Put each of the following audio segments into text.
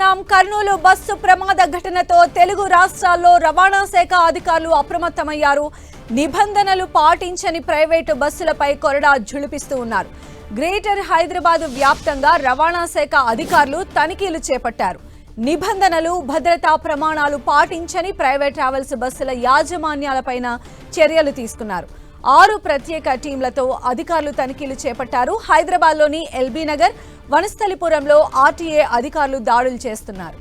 చూస్తున్నాం కర్నూలు బస్సు ప్రమాద ఘటనతో తెలుగు రాష్ట్రాల్లో రవాణా శాఖ అధికారులు అప్రమత్తమయ్యారు. నిబంధనలు పాటించని ప్రైవేటు బస్సులపై కొరడా జుళిపిస్తూ ఉన్నారు. గ్రేటర్ హైదరాబాద్ వ్యాప్తంగా రవాణా శాఖ అధికారులు తనిఖీలు చేపట్టారు. నిబంధనలు భద్రతా ప్రమాణాలు పాటించని ప్రైవేట్ ట్రావెల్స్ బస్సుల యాజమాన్యాలపైన చర్యలు తీసుకున్నారు. ఆరు ప్రత్యేక టీంలతో అధికారులు తనిఖీలు చేపట్టారు. హైదరాబాద్లోని ఎల్బీ నగర్ వనస్థలిపురంలో ఆర్టీఏ అధికారులు దాడులు చేస్తున్నారు.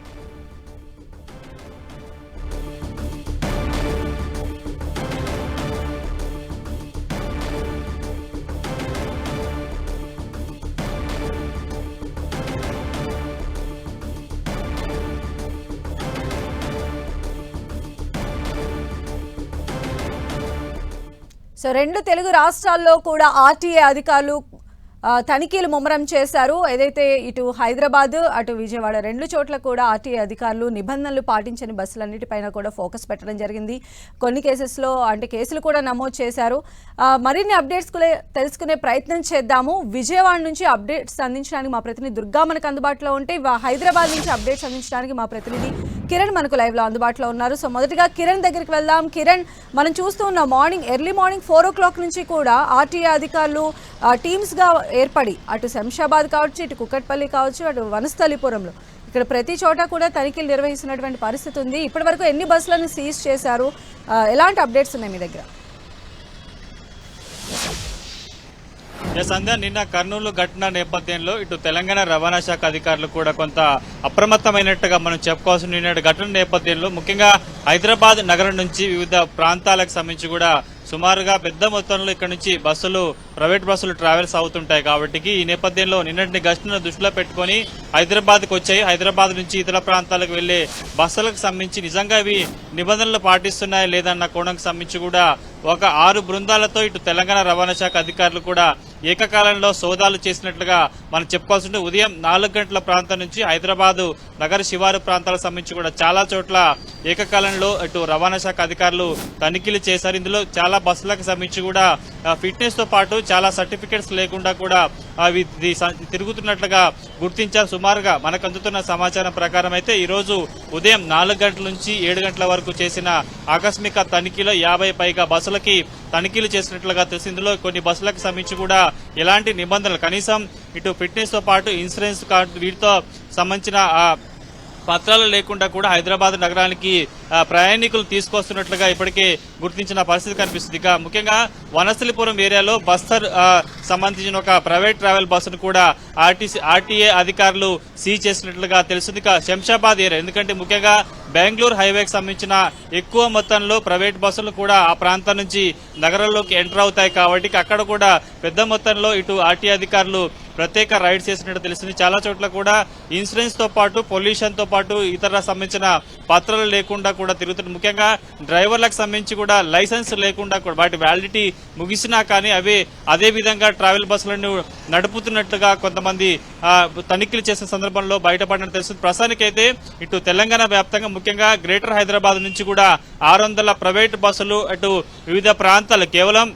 సో రెండు తెలుగు రాష్ట్రాల్లో కూడా ఆర్టీఏ అధికారులు తనిఖీలు ముమ్మరం చేశారు. ఏదైతే ఇటు హైదరాబాద్ అటు విజయవాడ రెండు చోట్ల కూడా ఆర్టీఏ అధికారులు నిబంధనలు పాటించని బస్సులన్నిటిపైన కూడా ఫోకస్ పెట్టడం జరిగింది. కొన్ని కేసెస్లో అంటే కేసులు కూడా నమోదు చేశారు. మరిన్ని అప్డేట్స్ తెలుసుకునే ప్రయత్నం చేద్దాము. విజయవాడ నుంచి అప్డేట్స్ అందించడానికి మా ప్రతినిధి దుర్గా మనకు అందుబాటులో ఉంటే హైదరాబాద్ నుంచి అప్డేట్స్ అందించడానికి మా ప్రతినిధి కిరణ్ మనకు లైవ్లో అందుబాటులో ఉన్నారు. సో మొదటగా కిరణ్ దగ్గరికి వెళ్దాం. కిరణ్ మనం చూస్తూ ఉన్న morning early morning four o'clock నుంచి కూడా ఆర్టీఏ అధికారులు టీమ్స్గా గా ఏర్పడి అటు శంషాబాద్ కావచ్చు ఇటు కుక్కట్పల్లి కావచ్చు అటు వనస్థలిపురంలో ఇక్కడ ప్రతి చోట కూడా తనిఖీలు నిర్వహిస్తున్నటువంటి పరిస్థితి ఉంది. ఇప్పటి వరకు ఎన్ని బస్సులను సీజ్ చేశారు? ఎలాంటి అప్డేట్స్ ఉన్నాయి మీ దగ్గర? సంధ్య నిన్న కర్నూలు ఘటన నేపథ్యంలో ఇటు తెలంగాణ రవాణా శాఖ అధికారులు కూడా కొంత అప్రమత్తమైనట్టుగా మనం చెప్పుకోవాల్సిన నిన్నటి ఘటన నేపథ్యంలో ముఖ్యంగా హైదరాబాద్ నగరం నుంచి వివిధ ప్రాంతాలకు సంబంధించి కూడా సుమారుగా పెద్ద మొత్తంలో ఇక్కడ నుంచి బస్సులు ప్రైవేట్ బస్సులు ట్రావెల్స్ అవుతుంటాయి కాబట్టి ఈ నేపథ్యంలో నిన్నటి ఘటనను దృష్టిలో పెట్టుకొని హైదరాబాద్కు వచ్చాయి. హైదరాబాద్ నుంచి ఇతర ప్రాంతాలకు వెళ్ళే బస్సులకు సంబంధించి నిజంగా ఇవి నిబంధనలు పాటిస్తున్నాయా లేదన్న కోణంకి సంబంధించి కూడా ఒక ఆరు బృందాలతో ఇటు తెలంగాణ రవాణా శాఖ అధికారులు కూడా ఏకకాలంలో సోదాలు చేసినట్లుగా మనం చెప్పుకోవాల్సి ఉదయం నాలుగు గంటల ప్రాంతం నుంచి హైదరాబాదు నగర శివారు ప్రాంతాలకు సంబంధించి కూడా చాలా చోట్ల ఏకకాలంలో ఇటు రవాణా శాఖ అధికారులు తనిఖీలు చేశారు. ఇందులో చాలా బస్సులకు సంబంధించి కూడా ఫిట్నెస్తో పాటు చాలా సర్టిఫికెట్స్ లేకుండా కూడా అవి తిరుగుతున్నట్లుగా గుర్తించారు. సుమారుగా మనకు అందుతున్న సమాచారం ప్రకారం అయితే ఈరోజు ఉదయం నాలుగు గంటల నుంచి ఏడు గంటల వరకు చేసిన ఆకస్మిక తనిఖీలో యాభై పైగా బస్సులకి తనిఖీలు చేసినట్లుగా తెలిసి ఇందులో కొన్ని బస్సులకు సంబంధించి కూడా ఎలాంటి నిబంధనలు కనీసం ఇటు ఫిట్నెస్తో పాటు ఇన్సూరెన్స్ కార్డు వీటితో సంబంధించిన పత్రాలు లేకుండా కూడా హైదరాబాద్ నగరానికి ప్రయాణికులు తీసుకొస్తున్నట్లుగా ఇప్పటికే గుర్తించిన పరిస్థితి కనిపిస్తుంది. ఇక ముఖ్యంగా వనస్థలిపురం ఏరియాలో బస్తర్ సంబంధించిన ఒక ప్రైవేట్ ట్రావెల్ బస్సును కూడా ఆర్టీసీ ఆర్టీఏ అధికారులు సీజ్ చేసినట్లుగా తెలుస్తుంది. ఇక శంషాబాద్ ఏరియా ఎందుకంటే ముఖ్యంగా బెంగళూరు హైవేకి సంబంధించిన ఎక్కువ మొత్తంలో ప్రైవేట్ బస్సులు కూడా ఆ ప్రాంతం నుంచి నగరంలోకి ఎంటర్ అవుతాయి కాబట్టి అక్కడ కూడా పెద్ద మొత్తంలో ఇటు ఆర్టీ అధికారులు ప్రత్యేక రైడ్స్ చేసినట్టు తెలుస్తుంది. చాలా చోట్ల కూడా ఇన్సూరెన్స్తో పాటు పొల్యూషన్తో పాటు ఇతర సంబంధించిన పత్రాలు లేకుండా కూడా తిరుగుతుంది ముఖ్యంగా డ్రైవర్లకు సంబంధించి కూడా లైసెన్స్ లేకుండా కూడా వాటి వ్యాలిడిటీ ముగిసినా కానీ అవి అదే విధంగా ట్రావెల్ బస్సులను నడుపుతున్నట్టుగా కొంతమంది తనిఖీలు చేసిన సందర్భంలో బయటపడినట్టు తెలుస్తుంది. ప్రస్తుతానికైతే ఇటు తెలంగాణ వ్యాప్తంగా ముఖ్యంగా గ్రేటర్ హైదరాబాద్ నుంచి కూడా ఆరు వందల ప్రైవేట్ బస్సులు అటు వివిధ ప్రాంతాలు కేవలం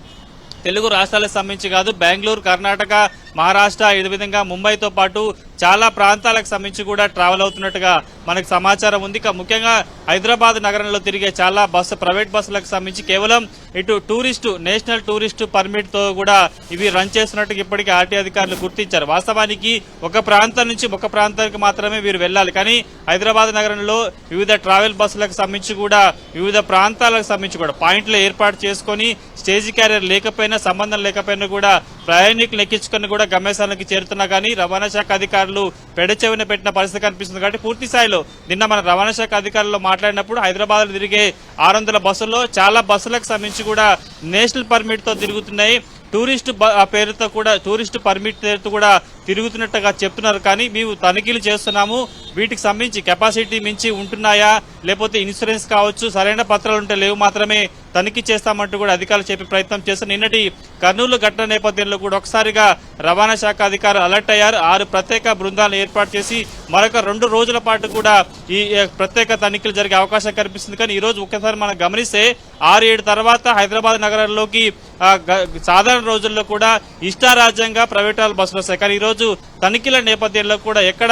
తెలుగు రాష్ట్రాలకు సంబంధించి కాదు బెంగళూరు కర్ణాటక మహారాష్ట్ర ఈ విధంగా ముంబైతో పాటు చాలా ప్రాంతాలకు సంబంధించి కూడా ట్రావెల్ అవుతున్నట్టుగా మనకు సమాచారం ఉంది. ముఖ్యంగా హైదరాబాద్ నగరంలో తిరిగే చాలా బస్సు ప్రైవేట్ బస్సులకు సంబంధించి కేవలం ఇటు టూరిస్టు నేషనల్ టూరిస్టు పర్మిట్తో కూడా ఇవి రన్ చేస్తున్నట్టుగా ఇప్పటికీ ఆర్టీ అధికారులు గుర్తించారు. వాస్తవానికి ఒక ప్రాంతం నుంచి ఒక ప్రాంతానికి మాత్రమే వీరు వెళ్ళాలి. కానీ హైదరాబాద్ నగరంలో వివిధ ట్రావెల్ బస్సులకు సంబంధించి కూడా వివిధ ప్రాంతాలకు సంబంధించి కూడా పాయింట్లు ఏర్పాటు చేసుకొని స్టేజ్ క్యారియర్ లేకపోయినా సంబంధం లేకపోయినా కూడా ప్రయాణికులు ఎక్కించుకొని కూడా గమ్యస్థానానికి చేరుతున్నా కానీ రవాణా శాఖ అధికారులు పెడచెవిన పెట్టిన పరిస్థితి కనిపిస్తుంది. కాబట్టి పూర్తి స్థాయిలో నిన్న మన రవాణా శాఖ అధికారులు మాట్లాడినప్పుడు హైదరాబాద్లో తిరిగే ఆరు వందల బస్సుల్లో చాలా బస్సులకు సంబంధించి కూడా నేషనల్ పర్మిట్తో తిరుగుతున్నాయి. టూరిస్ట్ పేరుతో కూడా టూరిస్ట్ పర్మిట్ పేరుతో కూడా తిరుగుతున్నట్టుగా చెప్తున్నారు. కానీ మేము తనిఖీలు చేస్తున్నాము. వీటికి సంబంధించి కెపాసిటీ మించి ఉంటున్నాయా? లేకపోతే ఇన్సూరెన్స్ కావచ్చు సరైన పత్రాలు ఉంటే లేవు మాత్రమే తనిఖీ చేస్తామంటూ కూడా అధికారులు చెప్పే ప్రయత్నం చేస్తారు నిన్నటి కర్నూలు ఘటన నేపథ్యంలో కూడా ఒకసారిగా రవాణా శాఖ అధికారులు అలర్ట్ అయ్యారు. ఆరు ప్రత్యేక బృందాలను ఏర్పాటు చేసి మరొక రెండు రోజుల పాటు కూడా ఈ ప్రత్యేక తనిఖీలు జరిగే అవకాశం కనిపిస్తుంది. కానీ ఈ రోజు మనం గమనిస్తే ఆరు ఏడు తర్వాత హైదరాబాద్ నగరంలోకి సాధారణ రోజుల్లో కూడా ఇష్టారాజ్యంగా ప్రైవేట్ వాళ్ళ బస్సులు వస్తాయి. కానీ ఈ రోజు తనిఖీల నేపథ్యంలో కూడా ఎక్కడ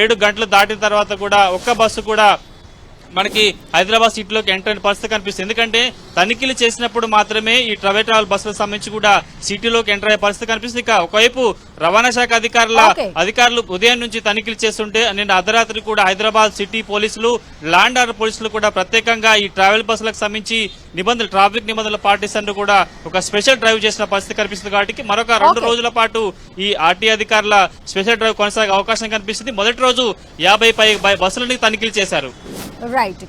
ఏడు గంటలు దాటిన తర్వాత కూడా ఒక్క బస్సు కూడా మనకి హైదరాబాద్ సిటీలోకి ఎంటర్ అయిన పరిస్థితి కనిపిస్తుంది. ఎందుకంటే తనిఖీలు చేసినప్పుడు మాత్రమే ఈ ప్రైవేట్ ట్రావెల్ బస్సులకు సంబంధించి కూడా సిటీలోకి ఎంటర్ అయ్యే పరిస్థితి కనిపిస్తుంది. ఇక ఒకవైపు రవాణా శాఖ అధికారుల. అధికారులు ఉదయం నుంచి తనిఖీలు చేస్తుంటే నిన్న అర్ధరాత్రి కూడా హైదరాబాద్ సిటీ పోలీసులు లాండ్ ఆర్డర్ పోలీసులు కూడా ప్రత్యేకంగా ఈ ట్రావెల్ బస్సులకు సంబంధించి నిబంధనలు ట్రాఫిక్ నిబంధనలు పాటిస్తూ కూడా ఒక స్పెషల్ డ్రైవ్ చేసిన పరిస్థితి కనిపిస్తుంది కాబట్టి మరొక రెండు. రోజుల పాటు ఈ ఆర్టీ అధికారుల స్పెషల్ డ్రైవ్ కొనసాగే అవకాశం కనిపిస్తుంది మొదటి రోజు యాభై పై బస్సులని తనిఖీలు చేశారు రైట్